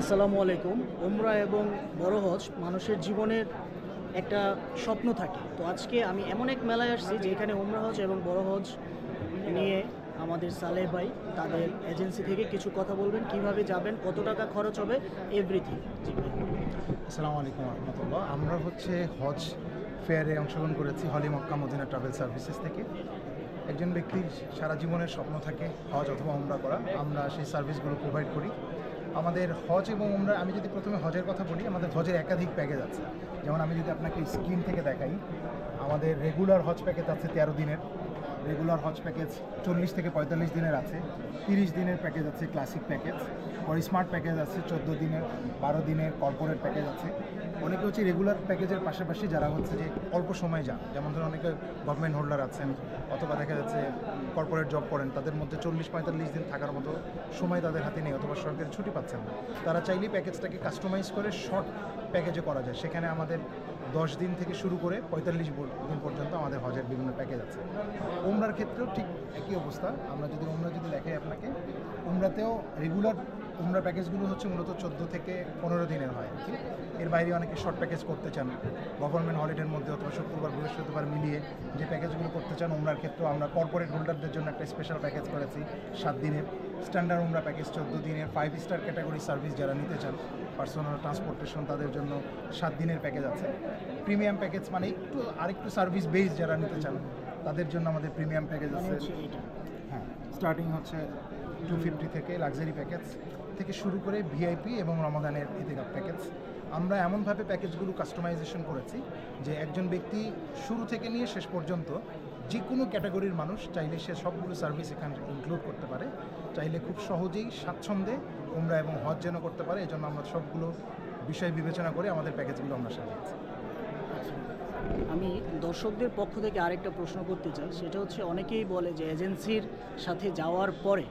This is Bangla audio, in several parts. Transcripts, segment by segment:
আসসালামু আলাইকুম। ওমরা এবং বড় হজ মানুষের জীবনের একটা স্বপ্ন থাকে। তো আজকে আমি এমন এক মেলায় আসছি যেখানে ওমরা হজ এবং বড় হজ নিয়ে আমাদের সালেহ ভাই তাদের এজেন্সি থেকে কিছু কথা বলবেন, কীভাবে যাবেন, কত টাকা খরচ হবে এভরিথিং আসসালামু আলাইকুম রহমতুল্লাহ। আমরা হচ্ছে হজ ফেয়ারে অংশগ্রহণ করেছি holy Mecca Medina travel services থেকে। একজন ব্যক্তির সারা জীবনের স্বপ্ন থাকে হজ অথবা উমরা করা। আমরা সেই সার্ভিসগুলো প্রোভাইড করি। আমাদের হজ এবং উমরা, আমি যদি প্রথমে হজের কথা বলি, আমাদের হজের একাধিক প্যাকেজ আছে। যেমন আমি যদি আপনাকে স্ক্রিন থেকে দেখাই, আমাদের রেগুলার হজ প্যাকেজ আছে তেরো দিনের। রেগুলার হজ প্যাকেজ চল্লিশ থেকে পঁয়তাল্লিশ দিনের আছে। তিরিশ দিনের প্যাকেজ আছে ক্লাসিক প্যাকেজ পরে স্মার্ট প্যাকেজ আছে, চোদ্দ দিনের, বারো দিনের কর্পোরেট প্যাকেজ আছে। অনেকে হচ্ছে রেগুলার প্যাকেজের পাশাপাশি যারা হচ্ছে যে অল্প সময় যান, যেমন ধরুন অনেকে গভর্নমেন্ট হোল্ডার আছেন অথবা দেখা যাচ্ছে কর্পোরেট জব করেন, তাদের মধ্যে চল্লিশ পঁয়তাল্লিশ দিন থাকার মতো সময় তাদের হাতে নেই অথবা সরকারি ছুটি পাচ্ছেন না। তারা চাইলেই প্যাকেজটাকে কাস্টমাইজ করে শর্ট প্যাকেজে করা যায়। সেখানে আমাদের দশ দিন থেকে শুরু করে পঁয়তাল্লিশ দিন পর্যন্ত আমাদের হজের বিভিন্ন প্যাকেজ আছে। উমরার ক্ষেত্রেও ঠিক একই অবস্থা। আমরা যদি উমরা যদি দেখাই আপনাকে, উমরাতেও রেগুলার উমরা প্যাকেজগুলো হচ্ছে মূলত চোদ্দ থেকে পনেরো দিনের হয়। এর বাইরে অনেকে শর্ট প্যাকেজ করতে চান গভর্নমেন্ট হলিডের মধ্যে অথবা শুক্রবার, বৃহস্পতিবার মিলিয়ে যে প্যাকেজগুলো করতে চান, উমরার ক্ষেত্রেও আমরা কর্পোরেট হোল্ডারদের জন্য একটা স্পেশাল প্যাকেজ করেছি সাত দিনের। স্ট্যান্ডার্ড উমরা প্যাকেজ চোদ্দ দিনের ফাইভ স্টার ক্যাটাগরি সার্ভিস যারা নিতে চান পার্সোনাল ট্রান্সপোর্টেশন তাদের জন্য সাত দিনের প্যাকেজ আছে। প্রিমিয়াম প্যাকেজ মানে একটু আরেকটু সার্ভিস বেস যারা নিতে চান তাদের জন্য আমাদের প্রিমিয়াম প্যাকেজ মানে আছে। হ্যাঁ স্টার্টিং হচ্ছে টু ফিফটি থেকে লাক্সারি প্যাকেজ থেকে শুরু করে ভিআইপি এবং রমাদানের ইতিকাপ প্যাকেজ আমরা এমনভাবে প্যাকেজগুলো কাস্টমাইজেশন করেছি যে একজন ব্যক্তি শুরু থেকে নিয়ে শেষ পর্যন্ত যে কোনো ক্যাটাগরির মানুষ চাইলে সে সবগুলো সার্ভিস এখানে ইনক্লুড করতে পারে। চাইলে খুব সহজেই স্বাচ্ছন্দ্যে উমরা এবং হজ যেন করতে পারে এই জন্য আমরা সবগুলো বিষয় বিবেচনা করে আমাদের প্যাকেজগুলো আমরা সাজিয়েছি আমি দর্শকদের পক্ষ থেকে আরেকটা প্রশ্ন করতে চাই, সেটা হচ্ছে অনেকেই বলে যে এজেন্সির সাথে যাওয়ার পরে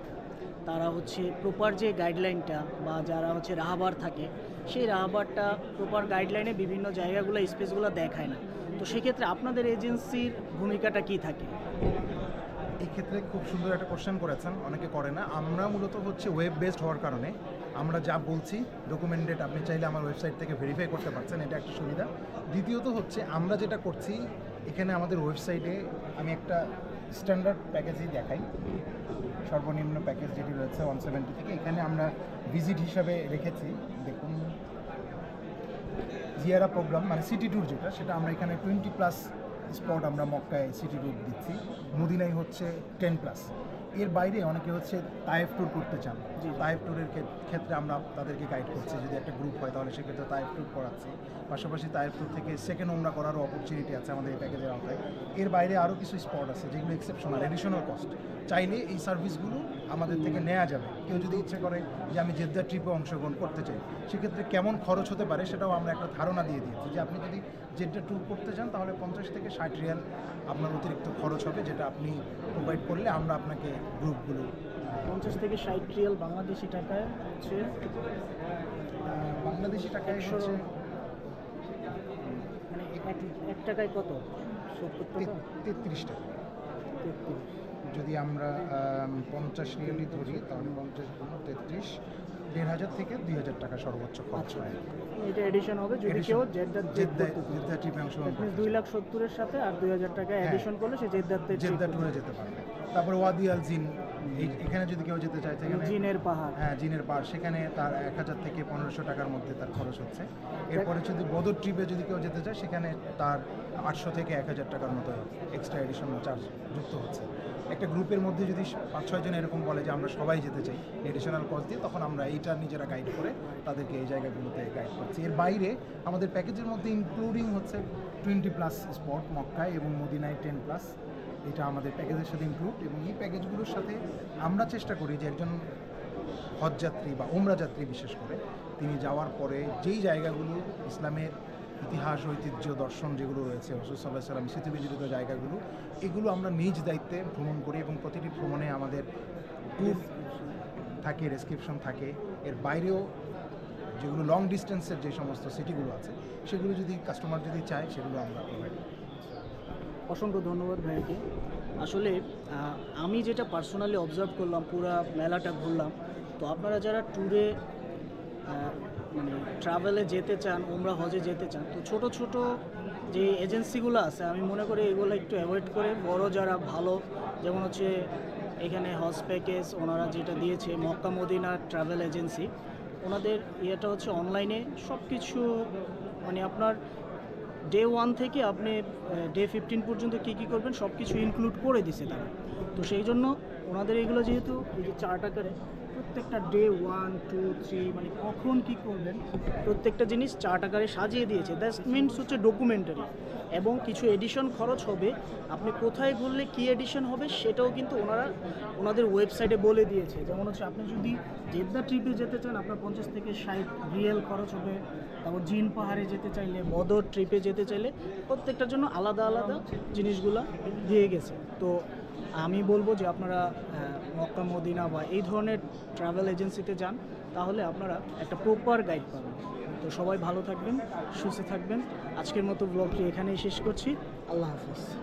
তারা হচ্ছে প্রপার যে গাইডলাইনটা বা যারা হচ্ছে রাহাবার থাকে সেই রাহাবারটা প্রপার গাইডলাইনে বিভিন্ন জায়গাগুলো স্পেসগুলো দেখায় না। তো সেক্ষেত্রে আপনাদের এজেন্সির ভূমিকাটা কি থাকে? এক্ষেত্রে খুব সুন্দর একটা কোশ্চেন করেছেন, অনেকে করে না। আমরা মূলত হচ্ছে ওয়েব বেসড হওয়ার কারণে আমরা যা বলছি ডকুমেন্টেড আপনি চাইলে আমার ওয়েবসাইট থেকে ভেরিফাই করতে পারছেন, এটা একটা সুবিধা। দ্বিতীয়ত হচ্ছে, আমরা যেটা করছি, এখানে আমাদের ওয়েবসাইটে আমি একটা স্ট্যান্ডার্ড প্যাকেজই দেখাই। সর্বনিম্ন প্যাকেজ যেটি রয়েছে ওয়ান সেভেন্টি থেকে, এখানে আমরা ভিজিট হিসাবে রেখেছি। দেখুন, জিয়ারা প্রোগ্রাম মানে সিটি ট্যুর যেটা, সেটা আমরা এখানে টোয়েন্টি প্লাস স্পট আমরা মক্কায় সিটি ট্যুর দিচ্ছি। মদিনায় হচ্ছে টেন প্লাস এর বাইরে অনেকে হচ্ছে তায়েফ ট্যুর করতে চান। তায়েফ ট্যুরের ক্ষেত- ক্ষেত্রে আমরা তাদেরকে গাইড করছি। যদি একটা গ্রুপ হয় তাহলে সেক্ষেত্রে তায়েফ ট্যুর করাচ্ছি। পাশাপাশি তায়েফ ট্যুর থেকে সেকেন্ড ওমরা করারও অপরচুনিটি আছে আমাদের এই প্যাকেজের আওতায়। এর বাইরে আরও কিছু স্পট আছে যেগুলো এক্সেপশনাল এডিশনাল কস্ট চাইলে এই সার্ভিসগুলো আমাদের থেকে নেওয়া যাবে। কেউ যদি ইচ্ছে করে যে আমি জেদ্দা ট্রিপে অংশগ্রহণ করতে চাই সেক্ষেত্রে কেমন খরচ হতে পারে সেটাও আমরা একটা ধারণা দিয়ে দিয়েছি যে আপনি যদি জেদ্দা ট্যুর করতে চান তাহলে পঞ্চাশ থেকে ষাট রিয়াল আপনার অতিরিক্ত খরচ হবে যেটা আপনি প্রোভাইড করলে আমরা আপনাকে গ্রুপগুলো পঞ্চাশ থেকে ষাট রিয়াল বাংলাদেশি টাকায় হচ্ছে বাংলাদেশি টাকায় হচ্ছে মানে এক এক টাকায় কত? সত্তর টাকা? তেত্রিশ টাকা। তেত্রিশ। যদি আমরা পঞ্চাশ রিয়ালি ধরি তাহলে পঞ্চাশ গুণ তেত্রিশ দেড় হাজার থেকে দুই হাজার টাকা সর্বোচ্চ খরচ হয়। এটা এডিশন হবে যদি কেউ জেদ্দার জেদ্দা ট্রিপে অংশগ্রহণ দুই লাখ সত্তরের সাথে আর দুই হাজার টাকা হ্যাঁ। এডিশন করলে সে জেদ্দাতে জেদ্দা ট্যুরে যেতে পারবে। তারপরে ওয়াদি আল জিন এখানে যদি কেউ যেতে চায় সেখানে জিনের পাহাড়। হ্যাঁ জিনের পার সেখানে তার এক হাজার থেকে পনেরোশো টাকার মধ্যে তার খরচ হচ্ছে। এরপরে যদি বদর ট্রিপে যদি কেউ যেতে চায় সেখানে তার আটশো থেকে এক হাজার টাকার মতো এক্সট্রা এডিশনাল চার্জ যুক্ত হচ্ছে। একটা গ্রুপের মধ্যে যদি পাঁচ ছয়জন এরকম বলে যে আমরা সবাই যেতে চাই এডিশনাল কস্ট দিয়ে, তখন আমরা এইটা নিজেরা গাইড করে তাদেরকে এই জায়গাগুলোতে গাইড করছি। এর বাইরে আমাদের প্যাকেজের মধ্যে ইনক্লুডিং হচ্ছে টোয়েন্টি প্লাস স্পট মক্কায় এবং মদিনায় টেন প্লাস এটা আমাদের প্যাকেজের সাথে ইনক্লুড এবং এই প্যাকেজগুলোর সাথে আমরা চেষ্টা করি যে একজন হজযাত্রী বা উমরা যাত্রী বিশেষ করে, তিনি যাওয়ার পরে যেই জায়গাগুলো ইসলামের ইতিহাস, ঐতিহ্য, দর্শন যেগুলো রয়েছে, রসুল সাল্লাহ সাল্লাম স্মৃতিবিজড়িত জায়গাগুলো, এগুলো আমরা নিজ দায়িত্বে ভ্রমণ করি এবং প্রতিটি ভ্রমণে আমাদের ট্যুর থাকে রেসক্রিপশন থাকে। এর বাইরেও যেগুলো লং ডিস্টেন্সের যে সমস্ত সিটিগুলো আছে, সেগুলো যদি কাস্টমার যদি চায়, সেগুলো আমরা প্রোভাইড অসংখ্য ধন্যবাদ ভাইকে আসলে আমি যেটা পার্সোনালি অবজার্ভ করলাম, পুরা মেলাটা ঘুরলাম, তো আপনারা যারা ট্যুরে মানে ট্রাভেলে যেতে চান ওমরা হজে যেতে চান, তো ছোট ছোট যে এজেন্সিগুলো আছে, আমি মনে করি এগুলো একটু অ্যাভয়েড করে বড় যারা ভালো, যেমন হচ্ছে এখানে হজ প্যাকেজ ওনারা যেটা দিয়েছে, মক্কা মদিনা ট্রাভেল এজেন্সি ওনাদের ইয়েটা হচ্ছে অনলাইনে সব কিছু মানে আপনার ডে ওয়ান থেকে আপনি ডে ফিফটিন পর্যন্ত কী কী করবেন সব কিছু ইনক্লুড করে দিছে তারা। তো সেই জন্য ওনাদের এগুলো যেহেতু, এই যে চার্ট আকারে প্রত্যেকটা ডে ওয়ান টু থ্রি মানে কখন কি করবেন, প্রত্যেকটা জিনিস চার্ট আকারে সাজিয়ে দিয়েছে। দ্যাট মিনস হচ্ছে ডকুমেন্টারি এবং কিছু এডিশন খরচ হবে। আপনি কোথায় ঘুরলে কী এডিশন হবে, সেটাও কিন্তু ওনারা ওনাদের ওয়েবসাইটে বলে দিয়েছে। যেমন হচ্ছে আপনি যদি জেদ্দা ট্রিপে যেতে চান, আপনার পঞ্চাশ থেকে ষাট রিয়েল খরচ হবে। তারপর জিন পাহাড়ে যেতে চাইলে, বদর ট্রিপে যেতে চাইলে, প্রত্যেকটার জন্য আলাদা আলাদা জিনিসগুলা দিয়ে গেছে। তো আমি বলব যে আপনারা মক্কা, মদিনা বা এই ধরনের ট্রাভেল এজেন্সিতে যান, তাহলে আপনারা একটা প্রপার গাইড পাবেন। তো সবাই ভালো থাকবেন, সুস্থ থাকবেন। আজকের মতো ব্লগটি এখানেই শেষ করছি। আল্লাহ হাফিজ।